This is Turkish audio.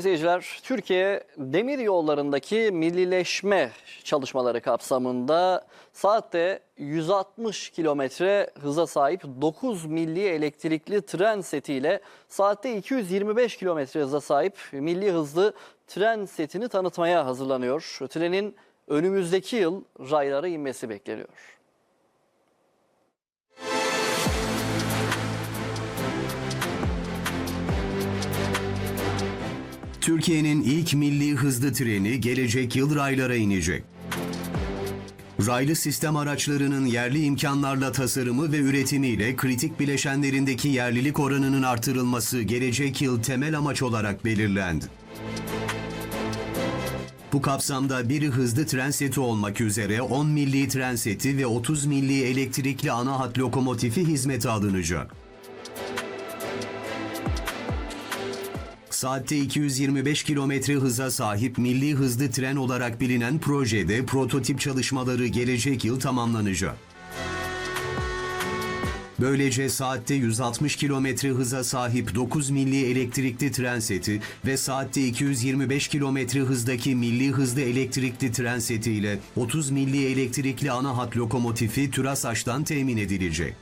Sayın Türkiye demir yollarındaki millileşme çalışmaları kapsamında saatte 160 kilometre hıza sahip 9 milli elektrikli tren setiyle saatte 225 kilometre hıza sahip milli hızlı tren setini tanıtmaya hazırlanıyor. Trenin önümüzdeki yıl raylara inmesi bekleniyor. Türkiye'nin ilk milli hızlı treni gelecek yıl raylara inecek. Raylı sistem araçlarının yerli imkanlarla tasarımı ve üretimiyle kritik bileşenlerindeki yerlilik oranının artırılması gelecek yıl temel amaç olarak belirlendi. Bu kapsamda biri hızlı tren seti olmak üzere 10 milli tren seti ve 30 milli elektrikli ana hat lokomotifi hizmete alınacak. Saatte 225 kilometre hıza sahip milli hızlı tren olarak bilinen projede prototip çalışmaları gelecek yıl tamamlanacak. Böylece saatte 160 kilometre hıza sahip 9 milli elektrikli tren seti ve saatte 225 kilometre hızdaki milli hızlı elektrikli tren seti ile 30 milli elektrikli ana hat lokomotifi TÜRASAŞ'tan temin edilecek.